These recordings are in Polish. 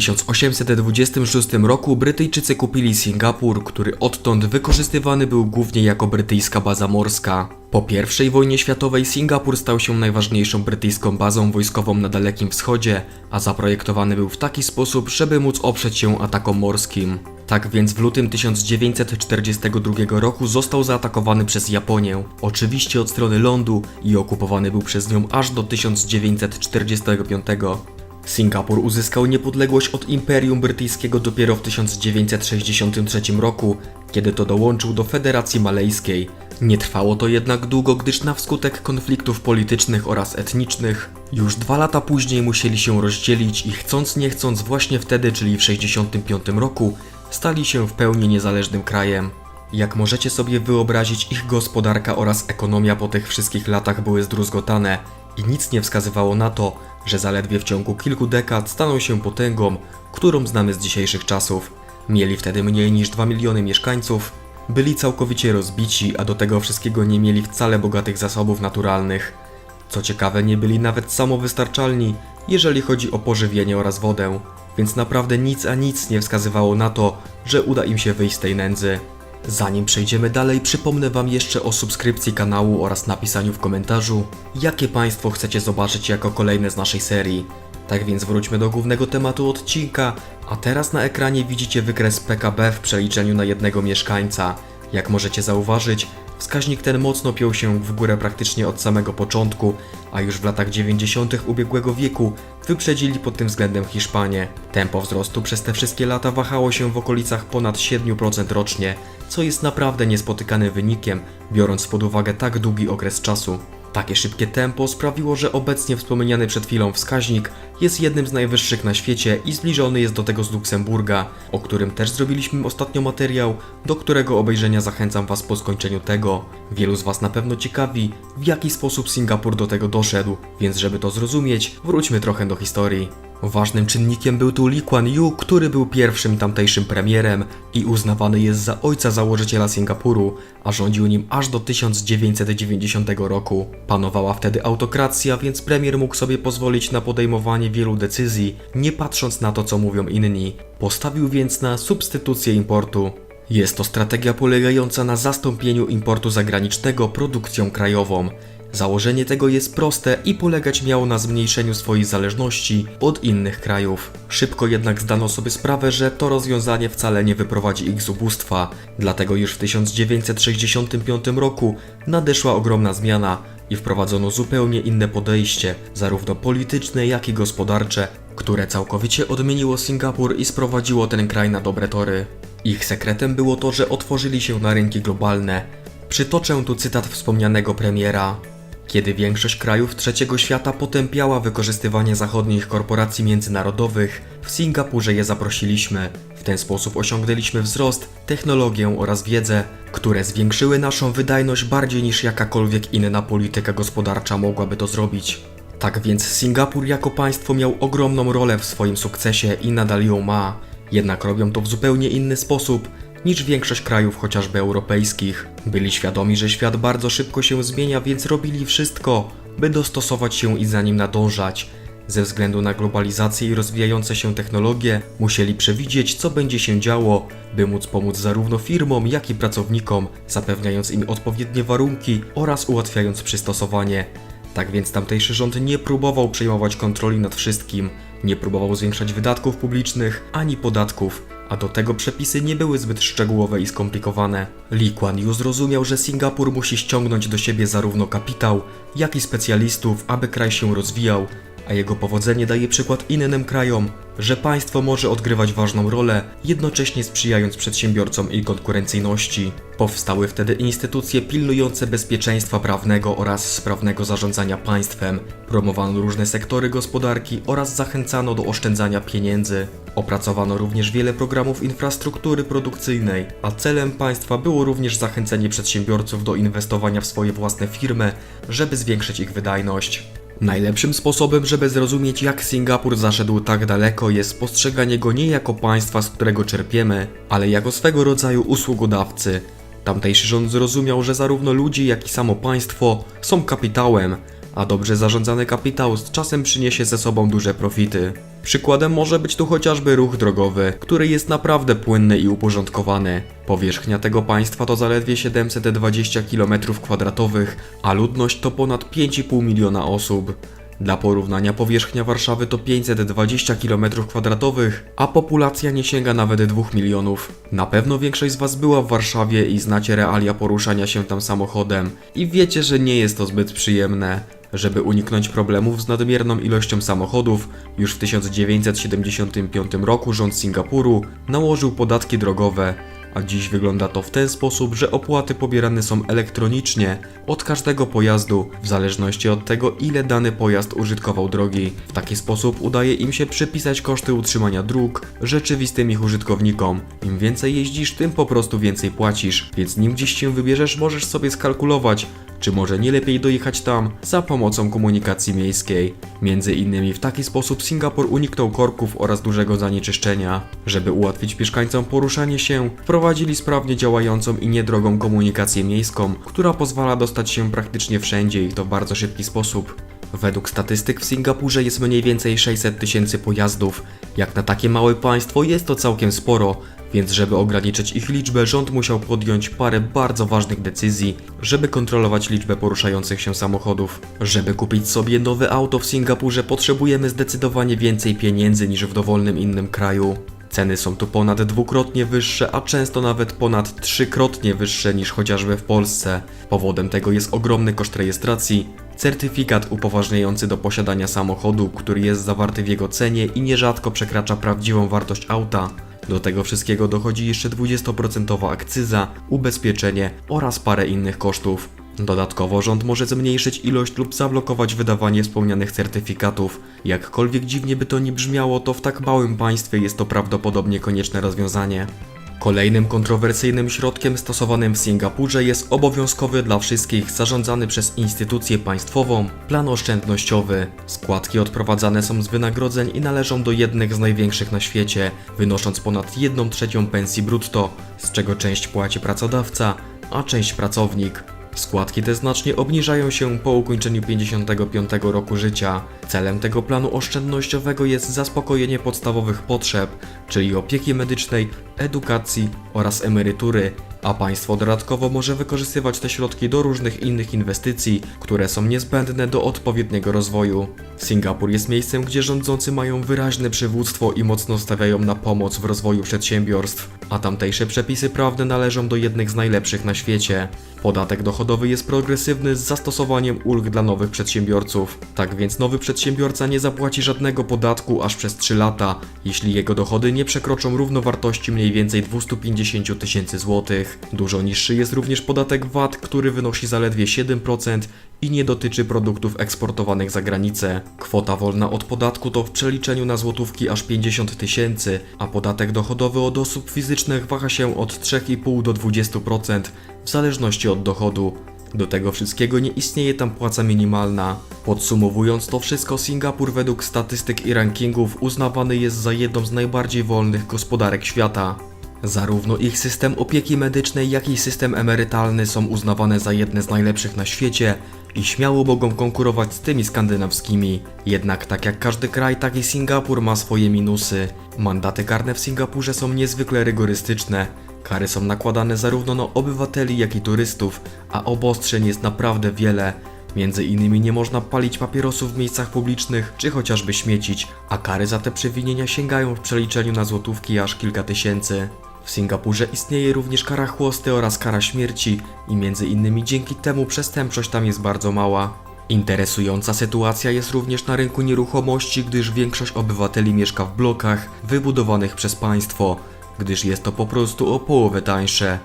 1826 roku Brytyjczycy kupili Singapur, który odtąd wykorzystywany był głównie jako brytyjska baza morska. Po I wojnie światowej Singapur stał się najważniejszą brytyjską bazą wojskową na Dalekim Wschodzie, a zaprojektowany był w taki sposób, żeby móc oprzeć się atakom morskim. Tak więc w lutym 1942 roku został zaatakowany przez Japonię, oczywiście od strony lądu i okupowany był przez nią aż do 1945. Singapur uzyskał niepodległość od Imperium Brytyjskiego dopiero w 1963 roku, kiedy to dołączył do Federacji Malejskiej. Nie trwało to jednak długo, gdyż na wskutek konfliktów politycznych oraz etnicznych, już dwa lata później musieli się rozdzielić i chcąc nie chcąc właśnie wtedy, czyli w 1965 roku, stali się w pełni niezależnym krajem. Jak możecie sobie wyobrazić, ich gospodarka oraz ekonomia po tych wszystkich latach były zdruzgotane i nic nie wskazywało na to, że zaledwie w ciągu kilku dekad staną się potęgą, którą znamy z dzisiejszych czasów. Mieli wtedy mniej niż 2 miliony mieszkańców, byli całkowicie rozbici, a do tego wszystkiego nie mieli wcale bogatych zasobów naturalnych. Co ciekawe, nie byli nawet samowystarczalni, jeżeli chodzi o pożywienie oraz wodę, więc naprawdę nic a nic nie wskazywało na to, że uda im się wyjść z tej nędzy. Zanim przejdziemy dalej, przypomnę Wam jeszcze o subskrypcji kanału oraz napisaniu w komentarzu, jakie Państwo chcecie zobaczyć jako kolejne z naszej serii. Tak więc wróćmy do głównego tematu odcinka, a teraz na ekranie widzicie wykres PKB w przeliczeniu na jednego mieszkańca. Jak możecie zauważyć, wskaźnik ten mocno piął się w górę praktycznie od samego początku, a już w latach 90. ubiegłego wieku wyprzedzili pod tym względem Hiszpanię. Tempo wzrostu przez te wszystkie lata wahało się w okolicach ponad 7% rocznie, co jest naprawdę niespotykanym wynikiem, biorąc pod uwagę tak długi okres czasu. Takie szybkie tempo sprawiło, że obecnie wspomniany przed chwilą wskaźnik jest jednym z najwyższych na świecie i zbliżony jest do tego z Luksemburga, o którym też zrobiliśmy ostatnio materiał, do którego obejrzenia zachęcam Was po skończeniu tego. Wielu z Was na pewno ciekawi, w jaki sposób Singapur do tego doszedł, więc żeby to zrozumieć, wróćmy trochę do historii. Ważnym czynnikiem był tu Lee Kuan Yew, który był pierwszym tamtejszym premierem i uznawany jest za ojca założyciela Singapuru, a rządził nim aż do 1990 roku. Panowała wtedy autokracja, więc premier mógł sobie pozwolić na podejmowanie wielu decyzji, nie patrząc na to, co mówią inni. Postawił więc na substytucję importu. Jest to strategia polegająca na zastąpieniu importu zagranicznego produkcją krajową. Założenie tego jest proste i polegać miało na zmniejszeniu swojej zależności od innych krajów. Szybko jednak zdano sobie sprawę, że to rozwiązanie wcale nie wyprowadzi ich z ubóstwa, dlatego już w 1965 roku nadeszła ogromna zmiana i wprowadzono zupełnie inne podejście, zarówno polityczne, jak i gospodarcze, które całkowicie odmieniło Singapur i sprowadziło ten kraj na dobre tory. Ich sekretem było to, że otworzyli się na rynki globalne. Przytoczę tu cytat wspomnianego premiera. Kiedy większość krajów trzeciego świata potępiała wykorzystywanie zachodnich korporacji międzynarodowych, w Singapurze je zaprosiliśmy. W ten sposób osiągnęliśmy wzrost, technologię oraz wiedzę, które zwiększyły naszą wydajność bardziej niż jakakolwiek inna polityka gospodarcza mogłaby to zrobić. Tak więc Singapur jako państwo miał ogromną rolę w swoim sukcesie i nadal ją ma. Jednak robią to w zupełnie inny sposób niż większość krajów chociażby europejskich. Byli świadomi, że świat bardzo szybko się zmienia, więc robili wszystko, by dostosować się i za nim nadążać. Ze względu na globalizację i rozwijające się technologie, musieli przewidzieć, co będzie się działo, by móc pomóc zarówno firmom, jak i pracownikom, zapewniając im odpowiednie warunki oraz ułatwiając przystosowanie. Tak więc tamtejszy rząd nie próbował przejmować kontroli nad wszystkim, nie próbował zwiększać wydatków publicznych ani podatków, a do tego przepisy nie były zbyt szczegółowe i skomplikowane. Lee Kuan Yew zrozumiał, że Singapur musi ściągnąć do siebie zarówno kapitał, jak i specjalistów, aby kraj się rozwijał, a jego powodzenie daje przykład innym krajom, że państwo może odgrywać ważną rolę, jednocześnie sprzyjając przedsiębiorcom i konkurencyjności. Powstały wtedy instytucje pilnujące bezpieczeństwa prawnego oraz sprawnego zarządzania państwem, promowano różne sektory gospodarki oraz zachęcano do oszczędzania pieniędzy. Opracowano również wiele programów infrastruktury produkcyjnej, a celem państwa było również zachęcenie przedsiębiorców do inwestowania w swoje własne firmy, żeby zwiększyć ich wydajność. Najlepszym sposobem, żeby zrozumieć jak Singapur zaszedł tak daleko jest postrzeganie go nie jako państwa, z którego czerpiemy, ale jako swego rodzaju usługodawcy. Tamtejszy rząd zrozumiał, że zarówno ludzie, jak i samo państwo są kapitałem, a dobrze zarządzany kapitał z czasem przyniesie ze sobą duże profity. Przykładem może być tu chociażby ruch drogowy, który jest naprawdę płynny i uporządkowany. Powierzchnia tego państwa to zaledwie 720 km2, a ludność to ponad 5,5 miliona osób. Dla porównania powierzchnia Warszawy to 520 km2, a populacja nie sięga nawet 2 milionów. Na pewno większość z Was była w Warszawie i znacie realia poruszania się tam samochodem i wiecie, że nie jest to zbyt przyjemne. Żeby uniknąć problemów z nadmierną ilością samochodów, już w 1975 roku rząd Singapuru nałożył podatki drogowe, a dziś wygląda to w ten sposób, że opłaty pobierane są elektronicznie od każdego pojazdu, w zależności od tego, ile dany pojazd użytkował drogi. W taki sposób udaje im się przypisać koszty utrzymania dróg rzeczywistym ich użytkownikom. Im więcej jeździsz, tym po prostu więcej płacisz, więc nim gdzieś się wybierzesz, możesz sobie skalkulować, czy może nie lepiej dojechać tam za pomocą komunikacji miejskiej. Między innymi w taki sposób Singapur uniknął korków oraz dużego zanieczyszczenia. Żeby ułatwić mieszkańcom poruszanie się, wprowadzili sprawnie działającą i niedrogą komunikację miejską, która pozwala dostać się praktycznie wszędzie i to w bardzo szybki sposób. Według statystyk w Singapurze jest mniej więcej 600 tysięcy pojazdów. Jak na takie małe państwo jest to całkiem sporo, więc żeby ograniczyć ich liczbę, rząd musiał podjąć parę bardzo ważnych decyzji, żeby kontrolować liczbę poruszających się samochodów. Żeby kupić sobie nowe auto w Singapurze, potrzebujemy zdecydowanie więcej pieniędzy niż w dowolnym innym kraju. Ceny są tu ponad dwukrotnie wyższe, a często nawet ponad trzykrotnie wyższe niż chociażby w Polsce. Powodem tego jest ogromny koszt rejestracji, certyfikat upoważniający do posiadania samochodu, który jest zawarty w jego cenie i nierzadko przekracza prawdziwą wartość auta. Do tego wszystkiego dochodzi jeszcze 20% akcyza, ubezpieczenie oraz parę innych kosztów. Dodatkowo rząd może zmniejszyć ilość lub zablokować wydawanie wspomnianych certyfikatów. Jakkolwiek dziwnie by to nie brzmiało, to w tak małym państwie jest to prawdopodobnie konieczne rozwiązanie. Kolejnym kontrowersyjnym środkiem stosowanym w Singapurze jest obowiązkowy dla wszystkich zarządzany przez instytucję państwową plan oszczędnościowy. Składki odprowadzane są z wynagrodzeń i należą do jednych z największych na świecie, wynosząc ponad 1 trzecią pensji brutto, z czego część płaci pracodawca, a część pracownik. Składki te znacznie obniżają się po ukończeniu 55 roku życia. Celem tego planu oszczędnościowego jest zaspokojenie podstawowych potrzeb, czyli opieki medycznej, edukacji oraz emerytury, a państwo dodatkowo może wykorzystywać te środki do różnych innych inwestycji, które są niezbędne do odpowiedniego rozwoju. Singapur jest miejscem, gdzie rządzący mają wyraźne przywództwo i mocno stawiają na pomoc w rozwoju przedsiębiorstw, a tamtejsze przepisy prawne należą do jednych z najlepszych na świecie. Podatek dochodowy jest progresywny z zastosowaniem ulg dla nowych przedsiębiorców. Tak więc nowy przedsiębiorca nie zapłaci żadnego podatku aż przez 3 lata, jeśli jego dochody nie przekroczą równowartości mniej więcej 250 000 tysięcy złotych. Dużo niższy jest również podatek VAT, który wynosi zaledwie 7% i nie dotyczy produktów eksportowanych za granicę. Kwota wolna od podatku to w przeliczeniu na złotówki aż 50 tysięcy, a podatek dochodowy od osób fizycznych waha się od 3,5 do 20% w zależności od dochodu. Do tego wszystkiego nie istnieje tam płaca minimalna. Podsumowując to wszystko, Singapur według statystyk i rankingów uznawany jest za jedną z najbardziej wolnych gospodarek świata. Zarówno ich system opieki medycznej, jak i system emerytalny są uznawane za jedne z najlepszych na świecie i śmiało mogą konkurować z tymi skandynawskimi. Jednak tak jak każdy kraj, tak i Singapur ma swoje minusy. Mandaty karne w Singapurze są niezwykle rygorystyczne. Kary są nakładane zarówno na obywateli, jak i turystów, a obostrzeń jest naprawdę wiele. Między innymi nie można palić papierosów w miejscach publicznych, czy chociażby śmiecić, a kary za te przewinienia sięgają w przeliczeniu na złotówki aż kilka tysięcy. W Singapurze istnieje również kara chłosty oraz kara śmierci i między innymi dzięki temu przestępczość tam jest bardzo mała. Interesująca sytuacja jest również na rynku nieruchomości, gdyż większość obywateli mieszka w blokach wybudowanych przez państwo, gdyż jest to po prostu o połowę tańsze.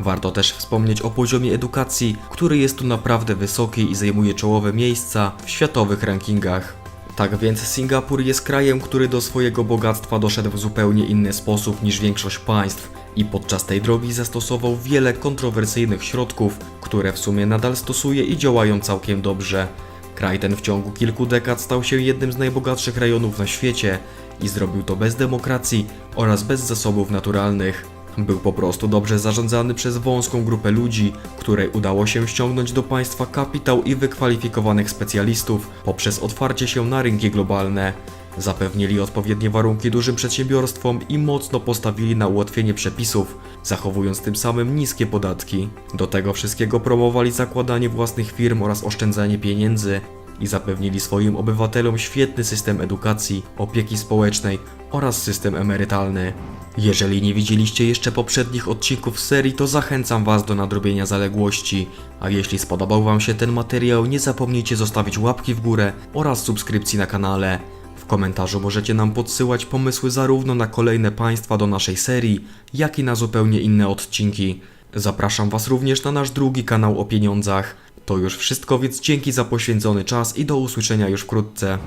Warto też wspomnieć o poziomie edukacji, który jest tu naprawdę wysoki i zajmuje czołowe miejsca w światowych rankingach. Tak więc Singapur jest krajem, który do swojego bogactwa doszedł w zupełnie inny sposób niż większość państw i podczas tej drogi zastosował wiele kontrowersyjnych środków, które w sumie nadal stosuje i działają całkiem dobrze. Kraj ten w ciągu kilku dekad stał się jednym z najbogatszych rejonów na świecie i zrobił to bez demokracji oraz bez zasobów naturalnych. Był po prostu dobrze zarządzany przez wąską grupę ludzi, której udało się ściągnąć do państwa kapitał i wykwalifikowanych specjalistów poprzez otwarcie się na rynki globalne. Zapewnili odpowiednie warunki dużym przedsiębiorstwom i mocno postawili na ułatwienie przepisów, zachowując tym samym niskie podatki. Do tego wszystkiego promowali zakładanie własnych firm oraz oszczędzanie pieniędzy i zapewnili swoim obywatelom świetny system edukacji, opieki społecznej oraz system emerytalny. Jeżeli nie widzieliście jeszcze poprzednich odcinków serii, to zachęcam Was do nadrobienia zaległości. A jeśli spodobał Wam się ten materiał, nie zapomnijcie zostawić łapki w górę oraz subskrypcji na kanale. W komentarzu możecie nam podsyłać pomysły zarówno na kolejne państwa do naszej serii, jak i na zupełnie inne odcinki. Zapraszam Was również na nasz drugi kanał o pieniądzach. To już wszystko, więc dzięki za poświęcony czas i do usłyszenia już wkrótce.